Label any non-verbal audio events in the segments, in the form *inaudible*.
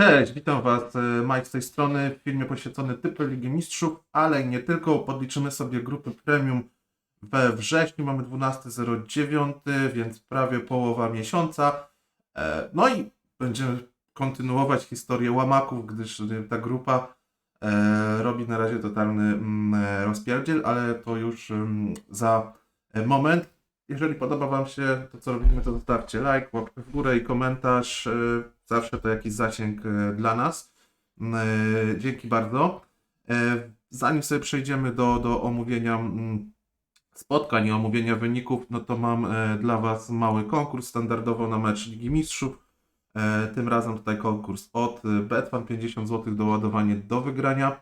Cześć, witam Was. e, Mike z tej strony w filmie poświęcony typy Ligi Mistrzów, ale nie tylko. Podliczymy sobie grupy premium we wrześniu. Mamy 12.09, więc prawie połowa miesiąca. E, No i będziemy kontynuować historię łamaków, gdyż ta grupa e, robi na razie totalny mm, rozpierdziel, ale to już mm, za moment. Jeżeli podoba Wam się to, co robimy, to zostawcie like, łapkę w górę i komentarz. e, Zawsze to jakiś zasięg e, dla nas. E, Dzięki bardzo. Zanim sobie przejdziemy do, do omówienia mm, spotkań i omówienia wyników, no to mam dla Was mały konkurs standardowo na mecz Ligi Mistrzów. Tym razem tutaj konkurs od Betfan 50 zł doładowanie do wygrania.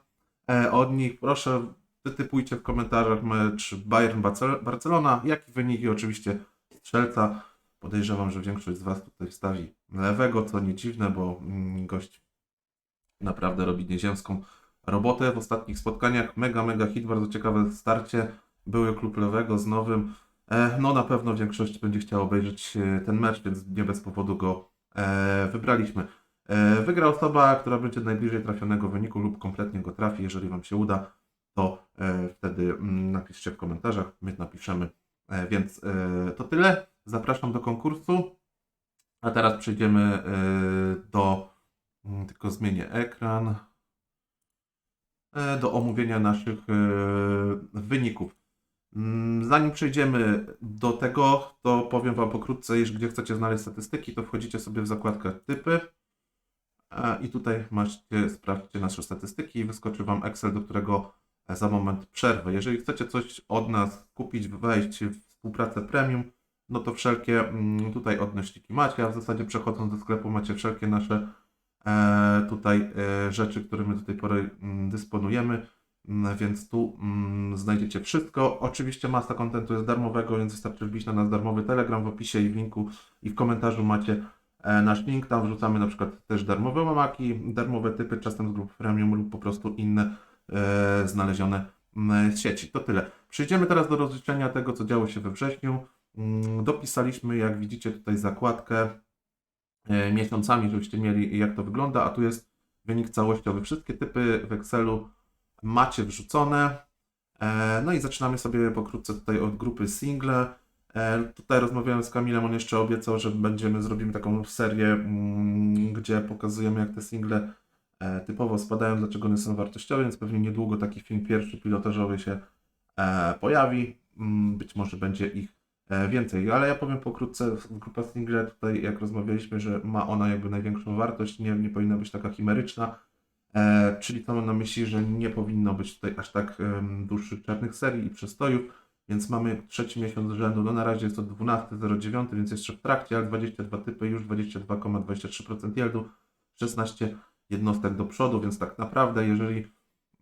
Od nich proszę wytypujcie w komentarzach mecz Bayern-Barcelona, jak i wyniki oczywiście strzelca. Podejrzewam, że większość z Was tutaj wstawi lewego, co nie dziwne, bo mm, gość naprawdę robi nieziemską robotę w ostatnich spotkaniach. Mega, mega hit, bardzo ciekawe starcie. Były klub lewego z nowym. E, no na pewno większość będzie chciała obejrzeć e, ten mecz, więc nie bez powodu go e, wybraliśmy. Wygra osoba, która będzie najbliżej trafionego wyniku lub kompletnie go trafi. Jeżeli Wam się uda, to e, wtedy mm, napiszcie w komentarzach, my napiszemy. E, więc e, to tyle. Zapraszam do konkursu. A teraz przejdziemy do. mm, Tylko zmienię ekran. Do omówienia naszych wyników. Mm, Zanim przejdziemy do tego, to powiem Wam pokrótce, jeśli gdzie chcecie znaleźć statystyki, to wchodzicie sobie w zakładkę typy i tutaj macie, sprawdźcie nasze statystyki wyskoczy Wam Excel, do którego za moment przerwę. Jeżeli chcecie coś od nas kupić, wejść w współpracę premium, no to wszelkie mm, tutaj odnośniki macie, a w zasadzie przechodząc do sklepu macie wszelkie nasze e, tutaj e, rzeczy, którymi do tej pory mm, dysponujemy, Mm, więc tu znajdziecie wszystko. Oczywiście masa kontentu jest darmowego, więc wystarczy wbić na nasz darmowy Telegram w opisie i w linku i w komentarzu macie e, nasz link. Tam wrzucamy na przykład też darmowe mamaki, darmowe typy, czasem z grup premium lub po prostu inne znalezione mm, z sieci. To tyle. Przejdziemy teraz do rozliczenia tego, co działo się we wrześniu. Mm, Dopisaliśmy, jak widzicie, tutaj zakładkę e, miesiącami, żebyście mieli jak to wygląda, a tu jest wynik całościowy. Wszystkie typy w Excelu macie wrzucone. E, No i zaczynamy sobie pokrótce tutaj od grupy single. E, Tutaj rozmawiałem z Kamilem, on jeszcze obiecał, że będziemy, zrobimy taką serię, mm, gdzie pokazujemy jak te single e, typowo spadają, dlaczego one są wartościowe, więc pewnie niedługo taki film pierwszy pilotażowy się e, pojawi. Mm, Być może będzie ich e, więcej, ale ja powiem pokrótce, grupa single tutaj jak rozmawialiśmy, że ma ona jakby największą wartość, nie, nie powinna być taka chimeryczna, e, czyli to mam na myśli, że nie powinno być tutaj aż tak dłuższych czarnych serii i przestojów, więc mamy trzeci miesiąc rzędu, no na razie jest to 12.09, więc jeszcze w trakcie, ale 22 typy, już 22,23% yieldu, 16 jednostek do przodu, więc tak naprawdę jeżeli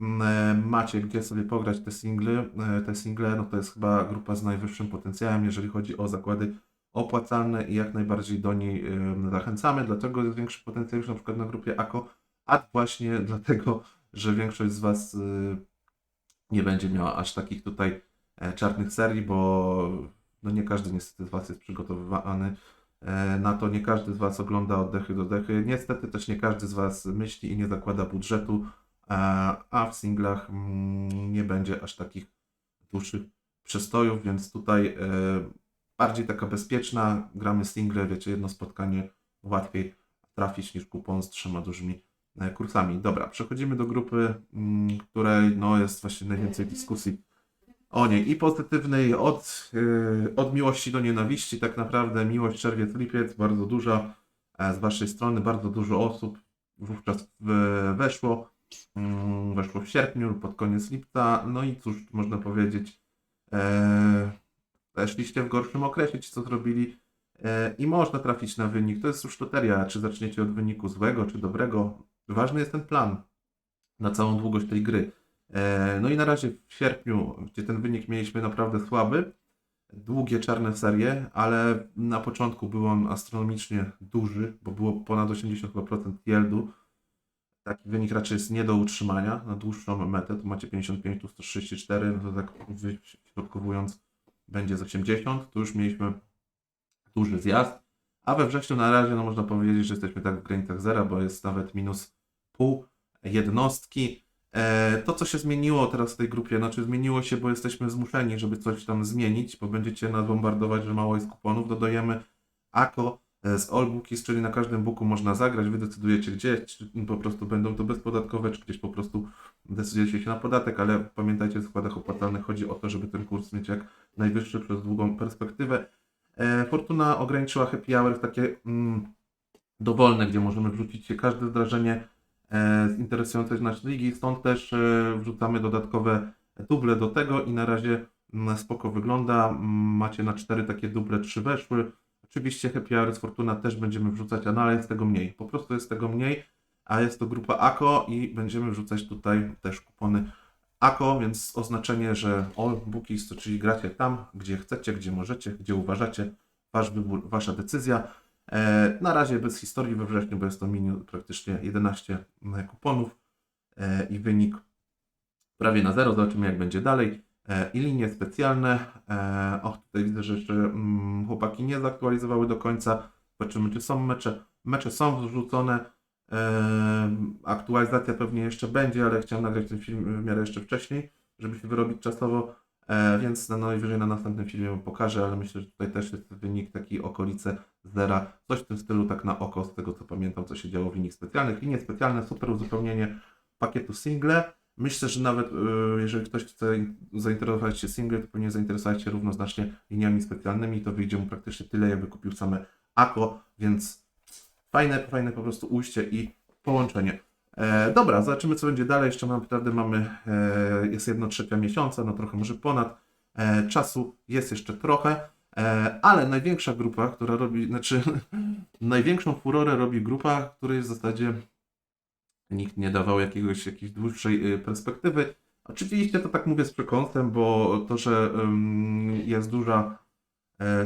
mm, e, macie gdzie sobie pograć te single, e, te single, no to jest chyba grupa z najwyższym potencjałem, jeżeli chodzi o zakłady opłacalne i jak najbardziej do niej em, zachęcamy, dlatego jest większy potencjał już na przykład na grupie AKO, a właśnie *laughs* dlatego, że większość z Was nie będzie miała aż takich tutaj e, czarnych serii, bo no nie każdy niestety z Was jest przygotowywany e, na to, nie każdy z Was ogląda oddechy do dechy, niestety też nie każdy z Was myśli i nie zakłada budżetu, e, a w singlach mm, nie będzie aż takich dłuższych przestojów, więc tutaj e, bardziej taka bezpieczna, gramy single, wiecie, jedno spotkanie łatwiej trafić niż kupon z trzema dużymi e, kursami. Dobra, przechodzimy do grupy, mm, której no, jest właśnie najwięcej dyskusji o niej i pozytywnej, od, yy, od miłości do nienawiści, tak naprawdę miłość czerwiec, lipiec, bardzo duża e, z Waszej strony, bardzo dużo osób wówczas weszło, mm, weszło w sierpniu pod koniec lipca, no i cóż można powiedzieć, e, weszliście w gorszym okresie, ci co zrobili e, i można trafić na wynik, to jest już loteria, czy zaczniecie od wyniku złego, czy dobrego, ważny jest ten plan na całą długość tej gry. E, No i na razie w sierpniu, gdzie ten wynik mieliśmy naprawdę słaby, długie czarne serie, ale na początku był on astronomicznie duży, bo było ponad 80% yieldu. Taki wynik raczej jest nie do utrzymania na dłuższą metę. Tu macie 55, tu 134, no to tak wyśrodkowując będzie z 80. Tu już mieliśmy duży zjazd, A we wrześniu na razie no można powiedzieć, że jesteśmy tak w granicach zera, bo jest nawet minus pół jednostki. E, To, co się zmieniło teraz w tej grupie, znaczy zmieniło się, bo jesteśmy zmuszeni, żeby coś tam zmienić, bo będziecie nas bombardować, że mało jest kuponów. Dodajemy AKO e, z all bookies, czyli na każdym booku można zagrać. Wy decydujecie gdzie, czy po prostu będą to bezpodatkowe, czy gdzieś po prostu decydujecie się na podatek, ale pamiętajcie, w składach opłacalnych chodzi o to, żeby ten kurs mieć jak najwyższy przez długą perspektywę. E, Fortuna ograniczyła happy hour w takie mm, dowolne, gdzie możemy wrzucić każde zdarzenie e, interesujące nas ligi, stąd też e, wrzucamy dodatkowe duble do tego i na razie mm, spoko wygląda. Mm, Macie na cztery takie duble, trzy weszły. Oczywiście Happy Hour z Fortuna też będziemy wrzucać, ale jest tego mniej. Po prostu jest tego mniej, a jest to grupa AKO i będziemy wrzucać tutaj też kupony AKO, więc oznaczenie, że all bookies, czyli gracie tam, gdzie chcecie, gdzie możecie, gdzie uważacie, wasz wybór, wasza decyzja. E, na razie bez historii we wrześniu, bo jest to mini praktycznie 11 kuponów e, i wynik prawie na zero. Zobaczymy, jak będzie dalej. E, I linie specjalne. E, och, tutaj widzę, że jeszcze mm, chłopaki nie zaktualizowały do końca. Zobaczymy, czy są mecze. Mecze są wrzucone. E, aktualizacja pewnie jeszcze będzie, ale chciałem nagrać ten film w miarę jeszcze wcześniej, żeby się wyrobić czasowo. E, więc na najwyżej na następnym filmie pokażę, ale myślę, że tutaj też jest wynik taki okolice zera. Coś w tym stylu, tak na oko, z tego co pamiętam, co się działo w linii specjalnych. Linie specjalne, super uzupełnienie pakietu single. Myślę, że nawet y, jeżeli ktoś chce in- zainteresować się single, to powinien zainteresować się równoznacznie liniami specjalnymi. To wyjdzie mu praktycznie tyle, jakby kupił same AKO, więc fajne, fajne po prostu ujście i połączenie. E, dobra, zobaczymy co będzie dalej. Jeszcze naprawdę mamy, e, jest jedno trzecia miesiąca, no trochę może ponad. E, czasu jest jeszcze trochę, e, ale największa grupa, która robi, znaczy *laughs* największą furorę robi grupa, której w zasadzie nikt nie dawał jakiegoś, jakiejś dłuższej y, perspektywy. Oczywiście to tak mówię z przekąsem, bo to, że ym, jest duża e,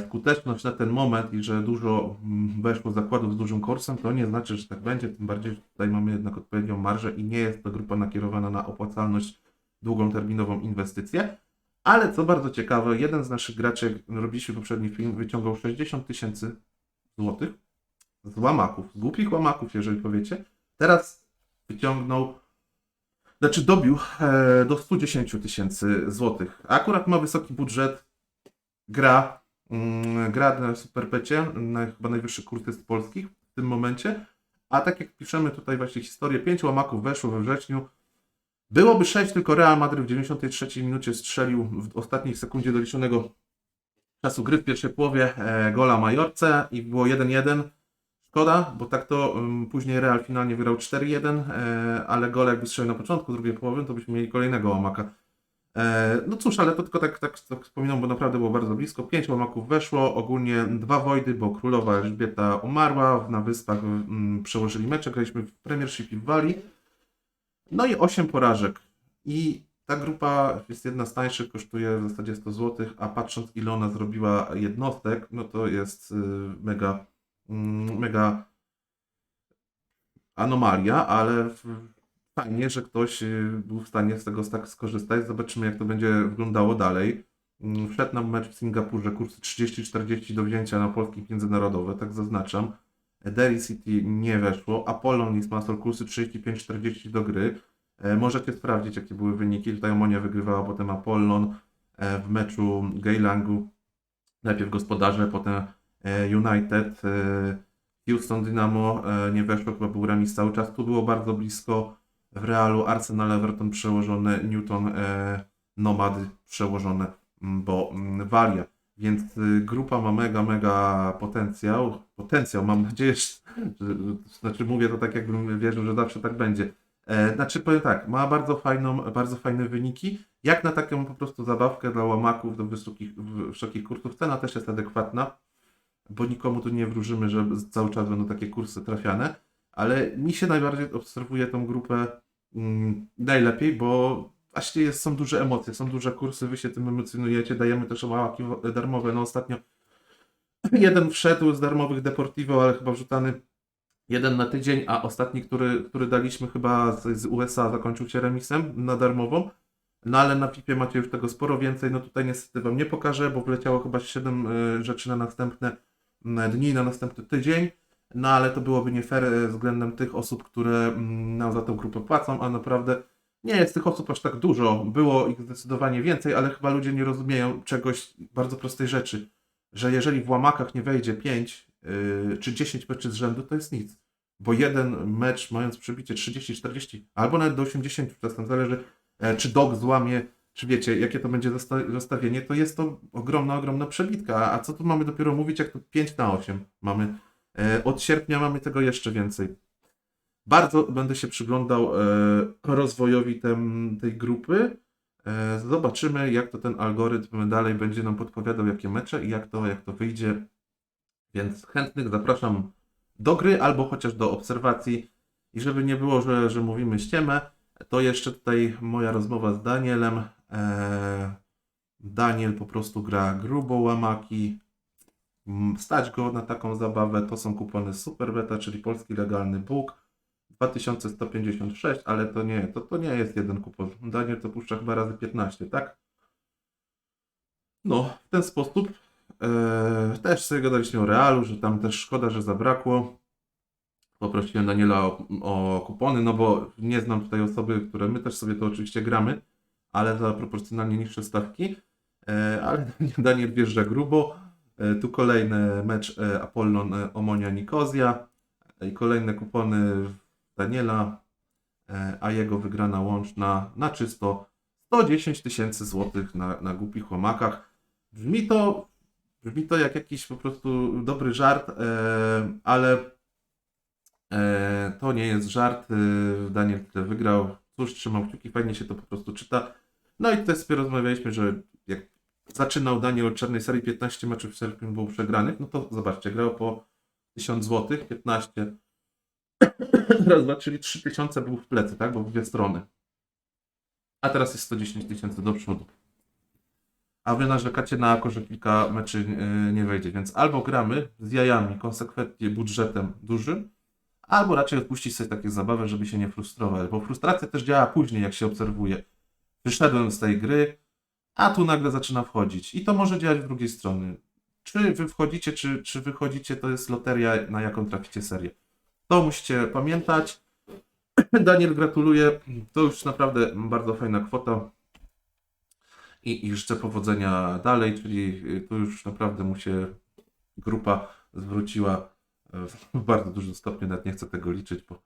skuteczność na ten moment i że dużo mm, weszło zakładów z dużym kursem, to nie znaczy, że tak będzie, tym bardziej, że tutaj mamy jednak odpowiednią marżę i nie jest to grupa nakierowana na opłacalność długą terminową inwestycję. Ale co bardzo ciekawe, jeden z naszych graczy, jak robiliśmy poprzedni film, wyciągał 60 tysięcy złotych z łamaków, z głupich łamaków, jeżeli powiecie. Teraz wyciągnął, znaczy dobił e, do 110 tysięcy złotych. Akurat ma wysoki budżet, gra, gra na Superpecie, na chyba najwyższy kurs jest polskich w tym momencie. A tak jak piszemy tutaj właśnie historię, 5 łamaków weszło we wrześniu. Byłoby 6, tylko Real Madryt w 93 minucie strzelił w ostatniej sekundzie doliczonego czasu gry w pierwszej połowie e, gola Majorce i było 1-1. Szkoda, bo tak to później Real finalnie wygrał 4-1, e, ale gole jakby strzelił na początku drugiej połowy, to byśmy mieli kolejnego łamaka. E, no cóż, ale to tylko tak, tak, tak wspominam, bo naprawdę było bardzo blisko. Pięć łamaków weszło, ogólnie dwa wojdy, bo królowa Elżbieta umarła, na wyspach mm, przełożyli mecze, graliśmy w Premiership i w Walii. No i 8 porażek. I ta grupa jest jedna z tańszych, kosztuje w zasadzie 100 zł, a patrząc ile ona zrobiła jednostek, no to jest y, mega, mm, mega anomalia, ale w- fajnie, że ktoś y, był w stanie z tego tak skorzystać. Zobaczymy, jak to będzie wyglądało dalej. Mm, Wszedł nam mecz w Singapurze, kursy 30-40 do wzięcia na polskie międzynarodowe, tak zaznaczam. Derry City nie weszło, Apollon i Masol kursy 35-40 do gry. E, Możecie sprawdzić, jakie były wyniki. Tutaj Omonia wygrywała, potem Apollon e, w meczu Geylangu. Najpierw gospodarze, potem e, United. Houston Dynamo nie weszło, chyba był remis cały czas. Tu było bardzo blisko w Realu. Arsenal Everton przełożone, Newton e, Nomady przełożone, mm, bo mm, Walia. Więc y, grupa ma mega, mega potencjał. Potencjał, mam nadzieję, że, znaczy mówię to tak, jakbym wierzył, że zawsze tak będzie. E, znaczy powiem tak, ma bardzo fajną, bardzo fajne wyniki. Jak na taką po prostu zabawkę dla łamaków do wysokich, wysokich kursów, cena też jest adekwatna, bo nikomu tu nie wróżymy, że cały czas będą takie kursy trafiane, ale mi się najbardziej obserwuje tą grupę mm, najlepiej, bo właśnie jest, są duże emocje, są duże kursy, wy się tym emocjonujecie, dajemy też łamaki darmowe, no ostatnio *clears throat* jeden wszedł z darmowych Deportivo, ale chyba wrzucany jeden na tydzień, a ostatni, który, który daliśmy chyba z, z USA, zakończył się remisem na darmową. No ale na Pipie macie już tego sporo więcej. No tutaj niestety Wam nie pokażę, bo wleciało chyba 7 y, rzeczy na następne mm, dni na następny tydzień. No ale to byłoby nie fair e, względem tych osób, które mm, nam za tą grupę płacą, a naprawdę nie jest tych osób aż tak dużo. Było ich zdecydowanie więcej, ale chyba ludzie nie rozumieją czegoś bardzo prostej rzeczy, że jeżeli w łamakach nie wejdzie 5 yy, czy 10 meczy z rzędu, to jest nic. Bo jeden mecz mając przebicie 30, 40 albo nawet do 80 czasem zależy, e, czy dog złamie, czy wiecie, jakie to będzie rozstawienie, to jest to ogromna, ogromna przebitka. A, co tu mamy dopiero mówić, jak tu 5 na 8 mamy. E, od sierpnia mamy tego jeszcze więcej. Bardzo będę się przyglądał e, rozwojowi tem, tej grupy. E, zobaczymy, jak to ten algorytm dalej będzie nam podpowiadał, jakie mecze i jak to, jak to wyjdzie. Więc chętnych zapraszam do gry albo chociaż do obserwacji. I żeby nie było, że, że mówimy ściemę, to jeszcze tutaj moja rozmowa z Danielem. Daniel po prostu gra grubo łamaki. Stać go na taką zabawę. To są kupony Super Beta, czyli polski legalny Bóg. 2156, ale to nie, to, to nie jest jeden kupon. Daniel to puszcza chyba razy 15, tak? No, w ten sposób. E, też sobie gadaliśmy o Realu, że tam też szkoda, że zabrakło. Poprosiłem Daniela o, o kupony, no bo nie znam tutaj osoby, które my też sobie to oczywiście gramy, ale za proporcjonalnie niższe stawki. E, ale *laughs* Daniel wjeżdża grubo. E, tu kolejny mecz e, Apollon e, Omonia Nikozja i kolejne kupony Daniela, a jego wygrana łączna na czysto 110 tysięcy złotych na, na głupich łamakach. Brzmi to, brzmi to jak jakiś po prostu dobry żart, ale to nie jest żart. Daniel tyle wygrał. Cóż, trzymał kciuki, fajnie się to po prostu czyta. No i też sobie rozmawialiśmy, że jak zaczynał Daniel od czarnej serii 15 meczów w sierpniu było przegranych, no to zobaczcie, grał po 1000 zł, 15 raz, dwa, czyli 3000 był w plecy, tak? Bo w dwie strony. A teraz jest 110 tysięcy do przodu. A wy narzekacie na to, że kilka meczy yy, nie wejdzie, więc albo gramy z jajami, konsekwentnie budżetem dużym, albo raczej odpuścić sobie takie zabawy, żeby się nie frustrować, bo frustracja też działa później, jak się obserwuje. Wyszedłem z tej gry, a tu nagle zaczyna wchodzić. I to może działać w drugiej strony. Czy wy wchodzicie, czy, czy wychodzicie, to jest loteria, na jaką traficie serię. To musicie pamiętać. *clears throat* Daniel, gratuluję. To już naprawdę bardzo fajna kwota. I, I życzę powodzenia dalej, czyli tu już naprawdę mu się grupa zwróciła w bardzo dużym stopniu. Nawet nie chcę tego liczyć, bo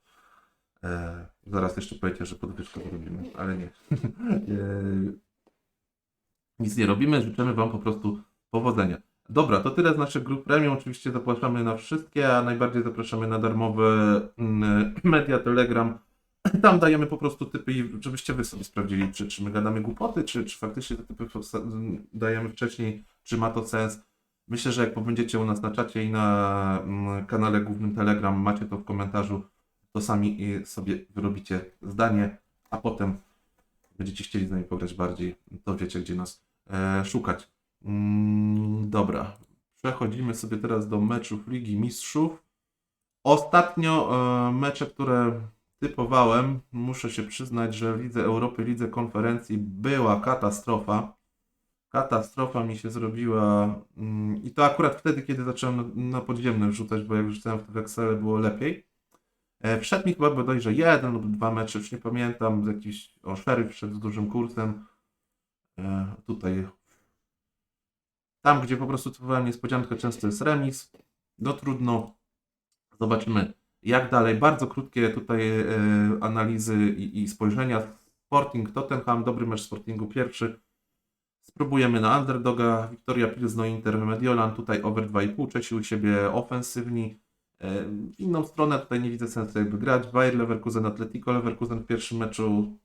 e, zaraz jeszcze powiecie, że podwyżkę robimy, ale nie. *laughs* e, nic nie robimy. Życzymy Wam po prostu powodzenia. Dobra, to tyle z naszych grup premium. Oczywiście zapraszamy na wszystkie, a najbardziej zapraszamy na darmowe mm, *clears throat* media, Telegram. *clears throat* Tam dajemy po prostu typy, żebyście wy sobie sprawdzili, czy, czy my gadamy głupoty, czy, czy faktycznie te typy powsta- dajemy wcześniej, czy ma to sens. Myślę, że jak będziecie u nas na czacie i na mm, kanale głównym Telegram, macie to w komentarzu, to sami sobie wyrobicie zdanie, a potem będziecie chcieli z nami pograć bardziej, to wiecie, gdzie nas szukać. Mm, dobra, przechodzimy sobie teraz do meczów Ligi Mistrzów. Ostatnio e, mecze, które typowałem, muszę się przyznać, że w Lidze Europy, Lidze Konferencji była katastrofa. Katastrofa mi się zrobiła mm, i to akurat wtedy, kiedy zacząłem na, podziemne wrzucać, bo jak wrzucałem w Excel było lepiej. E, wszedł mi chyba bodajże jeden lub dwa mecze, już nie pamiętam, z jakiś, o Sheriff wszedł z dużym kursem. E, tutaj tam, gdzie po prostu typowałem niespodziankę, często jest remis. No trudno. Zobaczymy, jak dalej. Bardzo krótkie tutaj e, analizy i, i spojrzenia. Sporting Tottenham, dobry mecz Sportingu pierwszy. Spróbujemy na underdoga. Wiktoria Pilsno Inter Mediolan. Tutaj over 2,5. Czesi u siebie ofensywni. E, W inną stronę tutaj nie widzę sensu jakby grać. Bayer Leverkusen, Atletico Leverkusen w pierwszym meczu.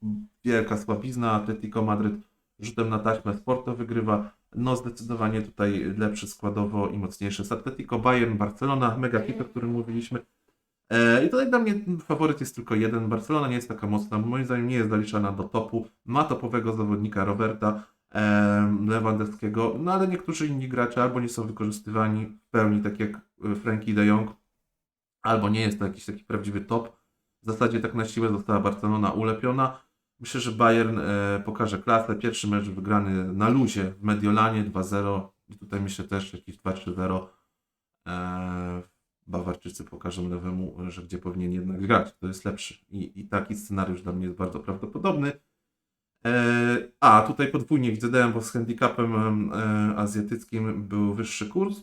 Wielka słabizna. Atletico Madryt rzutem na taśmę Sporto wygrywa. No zdecydowanie tutaj lepszy składowo i mocniejszy z Atletico, Bayern, Barcelona, mega hit, o którym mówiliśmy. E, I tutaj dla mnie faworyt jest tylko jeden. Barcelona nie jest taka mocna, moim zdaniem nie jest zaliczana do topu. Ma topowego zawodnika Roberta e, Lewandowskiego, no ale niektórzy inni gracze albo nie są wykorzystywani w pełni, tak jak e, Frankie de Jong, albo nie jest to jakiś taki prawdziwy top. W zasadzie tak na siłę została Barcelona ulepiona. Myślę, że Bayern e, pokaże klasę. Pierwszy mecz wygrany na luzie w Mediolanie 2-0. I tutaj myślę też jakieś 2-3-0. e, Bawarczycy pokażą lewemu, że gdzie powinien jednak grać. To jest lepszy. I, i taki scenariusz dla mnie jest bardzo prawdopodobny. E, a, tutaj podwójnie widzę DM, bo z handicapem azjatyckim był wyższy kurs.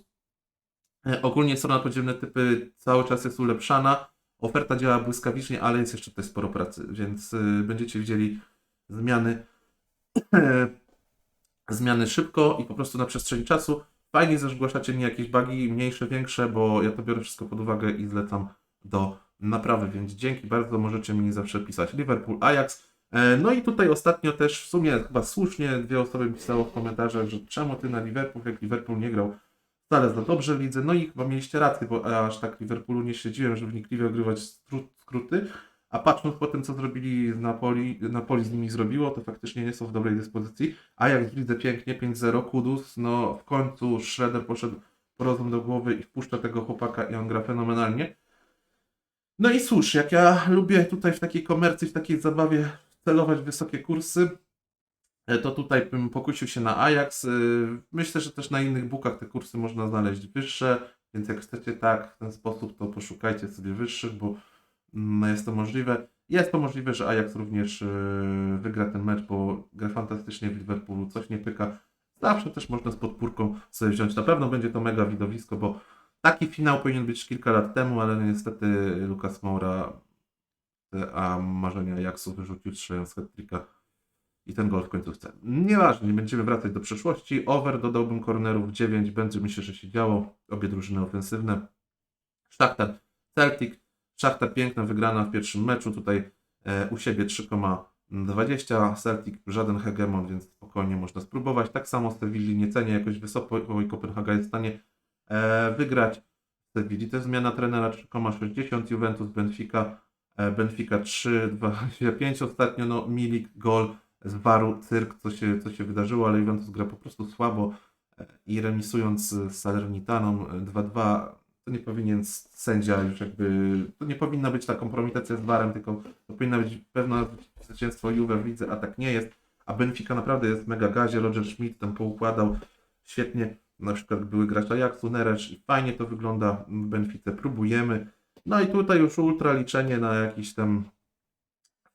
Ogólnie strona podziemne typy cały czas jest ulepszana. Oferta działa błyskawicznie, ale jest jeszcze tutaj sporo pracy, więc e, będziecie widzieli zmiany *clears throat* zmiany szybko i po prostu na przestrzeni czasu. Fajnie, że zgłaszacie mi jakieś bugi, mniejsze, większe, bo ja to biorę wszystko pod uwagę i zlecam do naprawy, więc dzięki bardzo, możecie mi zawsze pisać. Liverpool, Ajax. E, No i tutaj ostatnio też w sumie chyba słusznie dwie osoby pisało w komentarzach, że czemu ty na Liverpool, jak Liverpool nie grał wcale za dobrze w lidze. No i chyba mieliście rację, bo aż tak Liverpoolu nie śledziłem, żeby wnikliwie ogrywać skróty. A patrząc po tym, co zrobili z Napoli, Napoli z nimi zrobiło, to faktycznie nie są w dobrej dyspozycji. A jak widzę pięknie, 5-0, Kudus, no w końcu Schroeder poszedł po rozum do głowy i wpuszcza tego chłopaka i on gra fenomenalnie. No i cóż, jak ja lubię tutaj w takiej komercji, w takiej zabawie celować wysokie kursy, to tutaj bym pokusił się na Ajax. Y, Myślę, że też na innych bookach te kursy można znaleźć wyższe, więc jak chcecie tak w ten sposób, to poszukajcie sobie wyższych, bo mm, jest to możliwe. Jest to możliwe, że Ajax również y, wygra ten mecz, bo gra fantastycznie w Liverpoolu, coś nie pyka. Zawsze też można z podpórką sobie wziąć. Na pewno będzie to mega widowisko, bo taki finał powinien być kilka lat temu, ale niestety Lukas Moura a marzenia Ajaxu wyrzucił strzelając hat-tricka i ten gol w końcówce. Nieważne, nie będziemy wracać do przeszłości. Over dodałbym kornerów 9, będzie myślę, że się działo. Obie drużyny ofensywne. Szachtar, Celtic. Szachtar piękna wygrana w pierwszym meczu. Tutaj e, u siebie 3,20. Celtic żaden hegemon, więc spokojnie można spróbować. Tak samo Sewilli nie cenię jakoś wysoko, i Kopenhaga jest w stanie e, wygrać. Sewilli to jest zmiana trenera 3,60. Juventus, Benfica. E, Benfica 3,25 ostatnio. No, Milik, gol z waru, cyrk, co się, co się wydarzyło, ale Juventus gra po prostu słabo e, i remisując z Salernitaną e, 2-2, to nie powinien sędzia już jakby, to nie powinna być ta kompromitacja z warem, tylko to powinna być pewne zwycięstwo Juve w lidze, a tak nie jest, a Benfica naprawdę jest w mega gazie, Roger Schmidt tam poukładał świetnie, na przykład były gracz Ajaxu, Neresz i fajnie to wygląda w Benfice, próbujemy, no i tutaj już ultra liczenie na jakiś tam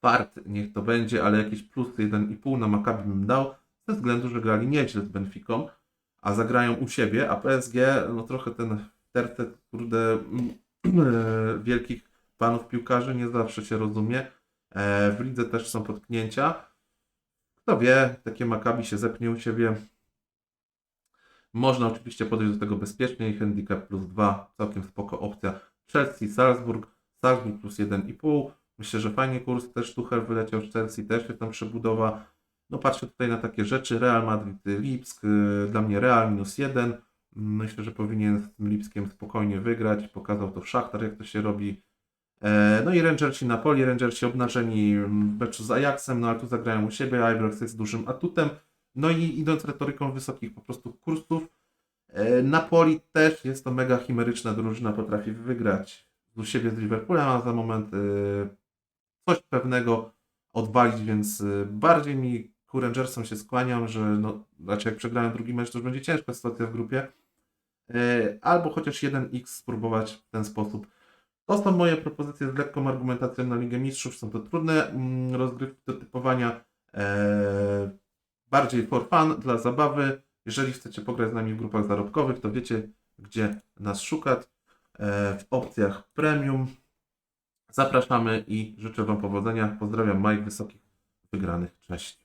fart, niech to będzie, ale jakieś plus 1,5 na Maccabi bym dał, ze względu, że grali nieźle z Benficą, a zagrają u siebie, a PSG, no trochę ten tercet, kurde, *clears throat* e, wielkich panów piłkarzy nie zawsze się rozumie. E, W lidze też są potknięcia. Kto wie, takie Maccabi się zepnie u siebie. Można oczywiście podejść do tego bezpiecznie. Handicap plus 2, całkiem spoko opcja. Chelsea, Salzburg, Salzburg plus 1,5. Myślę, że fajnie kurs też Tuchel wyleciał z Chelsea, też jest tam przebudowa. No patrzę tutaj na takie rzeczy. Real Madrid, Lipsk, y, dla mnie Real minus 1. Myślę, że powinien z tym Lipskiem spokojnie wygrać. Pokazał to w Szachtar, jak to się robi. E, No i Rangersi Napoli, Rangersi obnażeni w meczu z Ajaxem, no ale tu zagrają u siebie, Ibrox jest dużym atutem. No i idąc retoryką wysokich po prostu kursów, e, Napoli też jest to mega chimeryczna drużyna, potrafi wygrać u siebie z Liverpoolem, a za moment e, coś pewnego odwalić, więc y, bardziej mi ku Rangersom się skłaniam, że no, znaczy jak przegrają drugi mecz, to już będzie ciężka sytuacja w grupie. Y, Albo chociaż 1x spróbować w ten sposób. To są moje propozycje z lekką argumentacją na Ligę Mistrzów. Są to trudne mm, rozgrywki do typowania. e, Bardziej for fun, dla zabawy. Jeżeli chcecie pograć z nami w grupach zarobkowych, to wiecie, gdzie nas szukać. E, W opcjach premium. Zapraszamy i życzę Wam powodzenia. Pozdrawiam Mike Wysokich Wygranych. Cześć.